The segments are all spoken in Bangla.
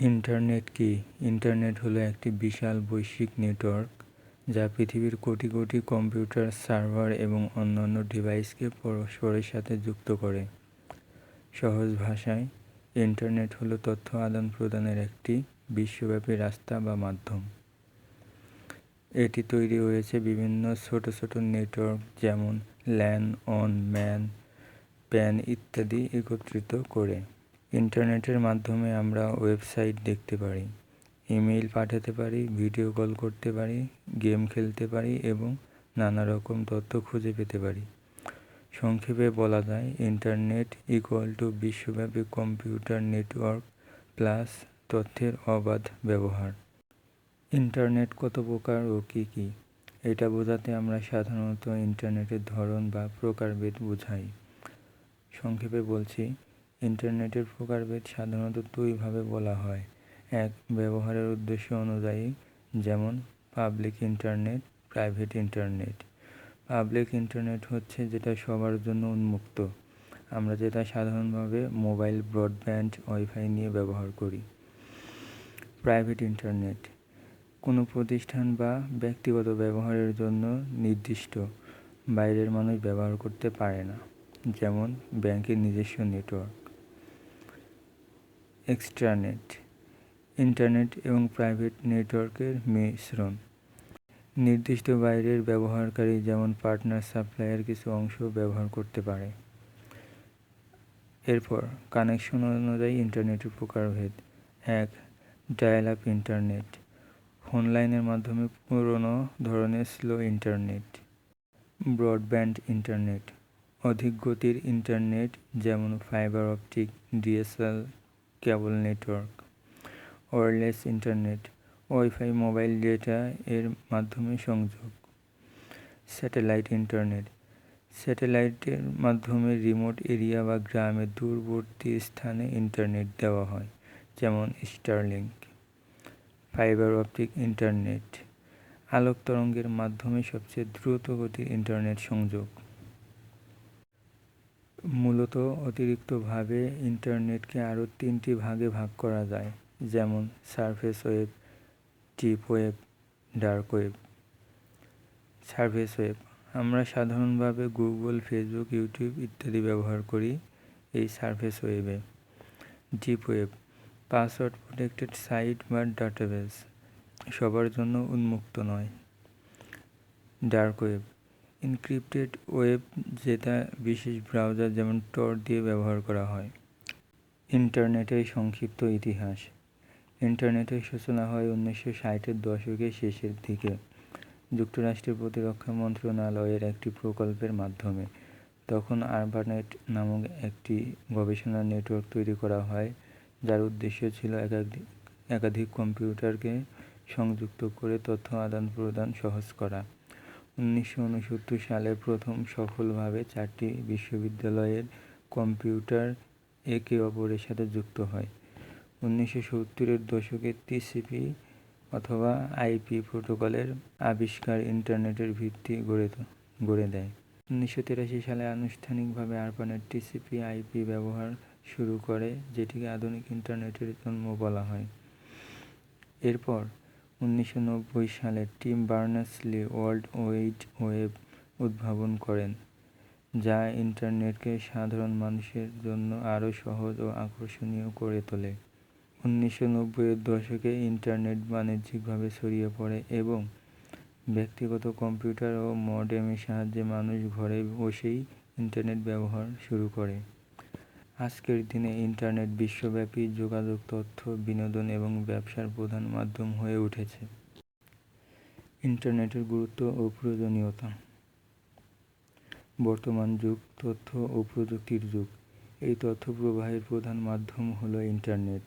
ইন্টারনেট কি? ইন্টারনেট হলো একটি বিশাল বৈশ্বিক নেটওয়ার্ক যা পৃথিবীর কোটি কোটি কম্পিউটার, সার্ভার এবং অন্যান্য ডিভাইসকে পরস্পরের সাথে যুক্ত করে। সহজ ভাষায়, ইন্টারনেট হলো তথ্য আদান প্রদানের একটি বিশ্বব্যাপী রাস্তা বা মাধ্যম। এটি তৈরি হয়েছে বিভিন্ন ছোট ছোট নেটওয়ার্ক যেমন ল্যান অন ম্যান প্যান ইত্যাদি একত্রিত করে। ইন্টারনেটের মাধ্যমে আমরা ওয়েবসাইট দেখতে পারি, ইমেইল পাঠাতে পারি, ভিডিও কল করতে পারি, গেম খেলতে পারি এবং নানা রকম তথ্য খুঁজে পেতে পারি। সংক্ষেপে বলা যায়, ইন্টারনেট ইকুয়াল টু বিশ্বব্যাপী কম্পিউটার নেটওয়ার্ক প্লাস তথ্যের অবাধ ব্যবহার। ইন্টারনেট কত প্রকার ও কী কী? এটা বোঝাতে আমরা সাধারণত ইন্টারনেটের ধরন বা প্রকারভেদ বোঝাই। সংক্ষেপে বলছি ইন্টারনেটের প্রকারভেদ সাধারণত দুইভাবে বলা হয়। এক, ব্যবহারের উদ্দেশ্য অনুযায়ী, যেমন public internet private internet public internet হচ্ছে যেটা সবার জন্য উন্মুক্ত। আমরা যেটা সাধারণভাবে মোবাইল ব্রডব্যান্ড ওয়াইফাই নিয়ে ব্যবহার করি। প্রাইভেট ইন্টারনেট কোনো প্রতিষ্ঠান বা ব্যক্তিগত ব্যবহারের জন্য নির্দিষ্ট। বাইরের মানুষ ব্যবহার করতে পারে না। যেমন ব্যাংকের নিজস্ব নেটওয়ার্ক এক্সট্রানেট ইন্টারনেট এবং প্রাইভেট নেটওয়ার্কের মিশ্রণ নির্দিষ্ট বাইরের ব্যবহারকারী যেমন পার্টনার সাপ্লায়ার কিছু অংশ ব্যবহার করতে পারে। এরপর কানেকশন অনুযায়ী ইন্টারনেটের প্রকারভেদ এক ডায়াল আপ ইন্টারনেট ফোন লাইনের মাধ্যমে পুরনো ধরনের স্লো ইন্টারনেট ব্রডব্যান্ড ইন্টারনেট অধিক গতির ইন্টারনেট যেমন fibre optic DSL cable network, wireless internet, wifi mobile data এর মাধ্যমে সংযোগ, স্যাটেলাইট ইন্টারনেট। স্যাটেলাইটের মাধ্যমে রিমোট এরিয়া বা গ্রামের দূরবর্তী স্থানে ইন্টারনেট দেওয়া হয়, যেমন স্টারলিংক ফাইবার অপটিক ইন্টারনেট আলোক তরঙ্গের মাধ্যমে সবচেয়ে দ্রুত গতির ইন্টারনেট সংযোগ। মূলত অতিরিক্তভাবে ইন্টারনেটকে আরও তিনটি ভাগে ভাগ করা যায়, যেমন surface web, deep web, dark web. Surface web, আমরা সাধারণভাবে গুগল, ফেসবুক, ইউটিউব ইত্যাদি ব্যবহার করি এই সারফেস ওয়েবে। Deep web, password protected site বা ডাটাবেস, সবার জন্য উন্মুক্ত নয়। ডার্ক ওয়েব ইনক্রিপ্টেড ওয়েব যেটা বিশেষ ব্রাউজার যেমন টর দিয়ে ব্যবহার করা হয়। ইন্টারনেটের সংক্ষিপ্ত ইতিহাস। ইন্টারনেটের সূচনা হয় উনিশশো ষাটের দশকের শেষের দিকে। যুক্তরাষ্ট্রের প্রতিরক্ষা মন্ত্রণালয়ের একটি প্রকল্পের মাধ্যমে। তখন আরবানেট নামক একটি গবেষণা নেটওয়ার্ক তৈরি করা হয়, যার উদ্দেশ্য ছিল একাধিক একাধিক কম্পিউটারকে সংযুক্ত করে তথ্য আদান প্রদান সহজ করা। উনিশশো উনসত্তর সালে প্রথম সফলভাবে চারটি বিশ্ববিদ্যালয়ের কম্পিউটার একে অপরের সাথে যুক্ত হয়। উনিশশো সত্তরের দশকে টিসিপি অথবা আইপি প্রোটোকলের আবিষ্কার ইন্টারনেটের ভিত্তি গড়ে গড়ে দেয়। উনিশশো তিরাশি সালে আনুষ্ঠানিকভাবে আরপানেট টিসিপি আইপি ব্যবহার শুরু করে, যেটিকে আধুনিক ইন্টারনেটের জন্ম বলা হয়। এরপর উনিশশো নব্বই সালে Tim Berners Lee world wide web উদ্ভাবন করেন, যা ইন্টারনেটকে সাধারণ মানুষের জন্য আরও সহজ ও আকর্ষণীয় করে তোলে। উনিশশো নব্বইয়ের দশকে ইন্টারনেট বাণিজ্যিকভাবে ছড়িয়ে পড়ে এবং ব্যক্তিগত কম্পিউটার ও মডেমের সাহায্যে মানুষ ঘরে বসেই ইন্টারনেট ব্যবহার শুরু করে। আজকের দিনে ইন্টারনেট বিশ্বব্যাপী যোগাযোগ তথ্য, বিনোদন এবং ব্যবসার প্রধান মাধ্যম হয়ে উঠেছে। ইন্টারনেটের গুরুত্ব ও প্রয়োজনীয়তা। বর্তমান যুগ, তথ্য ও প্রযুক্তির যুগ। এই তথ্য প্রবাহের প্রধান মাধ্যম হলো ইন্টারনেট।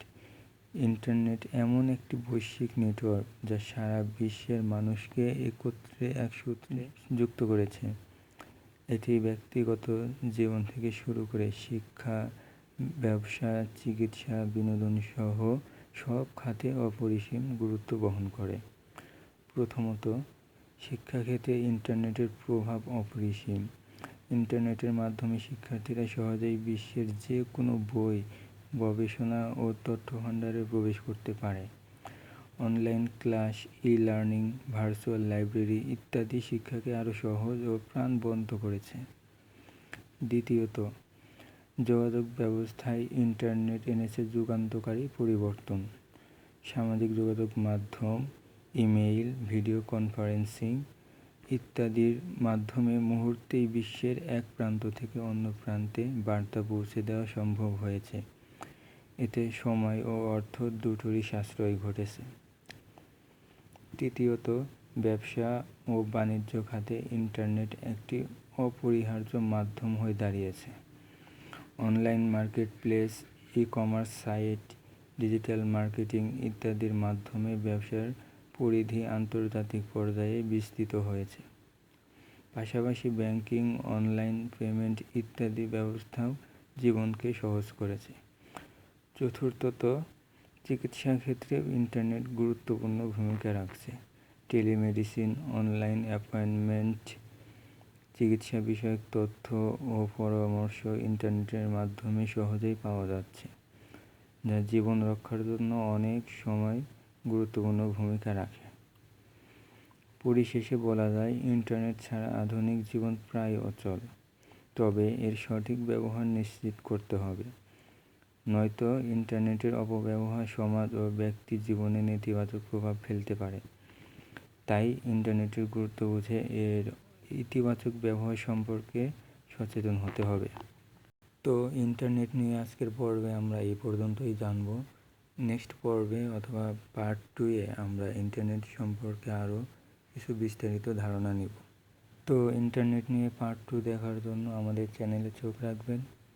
ইন্টারনেট এমন একটি বৈশ্বিক নেটওয়ার্ক যা সারা বিশ্বের মানুষকে একত্রে এক সূত্রে যুক্ত করেছে। এটি ব্যক্তিগত জীবন থেকে শুরু করে শিক্ষা, ব্যবসা, চিকিৎসা, বিনোদন সহ সব খাতে অপরিসীম গুরুত্ব বহন করে। প্রথমত, শিক্ষাক্ষেত্রে ইন্টারনেটের প্রভাব অপরিসীম। ইন্টারনেটের মাধ্যমে শিক্ষার্থীরা সহজেই বিশ্বের যে কোনো বই, গবেষণা ও তথ্য ভাণ্ডারে প্রবেশ করতে পারে। Online class e learning virtual library ইত্যাদি শিক্ষাকে আরও সহজ ও প্রাণবন্ত করেছে। দ্বিতীয়ত, যোগাযোগ ব্যবস্থায় ইন্টারনেট এনেছে যুগান্তকারী পরিবর্তন। সামাজিক যোগাযোগ মাধ্যম ইমেইল ভিডিও কনফারেন্সিং ইত্যাদির মাধ্যমে মুহূর্তেই বিশ্বের এক প্রান্ত থেকে অন্য প্রান্তে বার্তা পৌঁছে দেওয়া সম্ভব হয়েছে। এতে সময় ও অর্থ দুটোরই সাশ্রয় ঘটেছে। তৃতীয়ত, ব্যবসা ও বাণিজ্য খাতে ইন্টারনেট একটি অপরিহার্য মাধ্যম হয়ে দাঁড়িয়েছে। Online marketplace e commerce site, digital marketing ইত্যাদির মাধ্যমে ব্যবসার পরিধি আন্তর্জাতিক পর্যায়ে বিস্তৃত হয়েছে। পাশাপাশি ব্যাংকিং, অনলাইন পেমেন্ট ইত্যাদি ব্যবস্থাও জীবনকে সহজ করেছে। চতুর্থত চিকিৎসা ক্ষেত্রে ইন্টারনেট গুরুত্বপূর্ণ ভূমিকা রাখছে। টেলিমেডিসিন, অনলাইন অ্যাপয়েন্টমেন্ট, চিকিৎসা বিষয়ক তথ্য ও পরামর্শ ইন্টারনেটের মাধ্যমে সহজেই পাওয়া যাচ্ছে, যা জীবন রক্ষার জন্য অনেক সময় গুরুত্বপূর্ণ ভূমিকা রাখে। পরিশেষে বলা যায়, ইন্টারনেট ছাড়া আধুনিক জীবন প্রায় অচল, তবে এর সঠিক ব্যবহার নিশ্চিত করতে হবে। নয়তো ইন্টারনেটের অপব্যবহার সমাজ ও ব্যক্তি জীবনে নেতিবাচক প্রভাব ফেলতে পারে। তাই ইন্টারনেটের গুরুত্ব বুঝে এর ইতিবাচক ব্যবহার সম্পর্কে সচেতন হতে হবে। তো ইন্টারনেট নিয়ে আজকের পর্বে আমরা এই পর্যন্তই জানব। নেক্সট পর্বে অথবা পার্ট টুয়ে আমরা ইন্টারনেট সম্পর্কে আরও কিছু বিস্তারিত ধারণা নিব। তো ইন্টারনেট নিয়ে পার্ট টু দেখার জন্য আমাদের চ্যানেলে চোখ রাখবেন।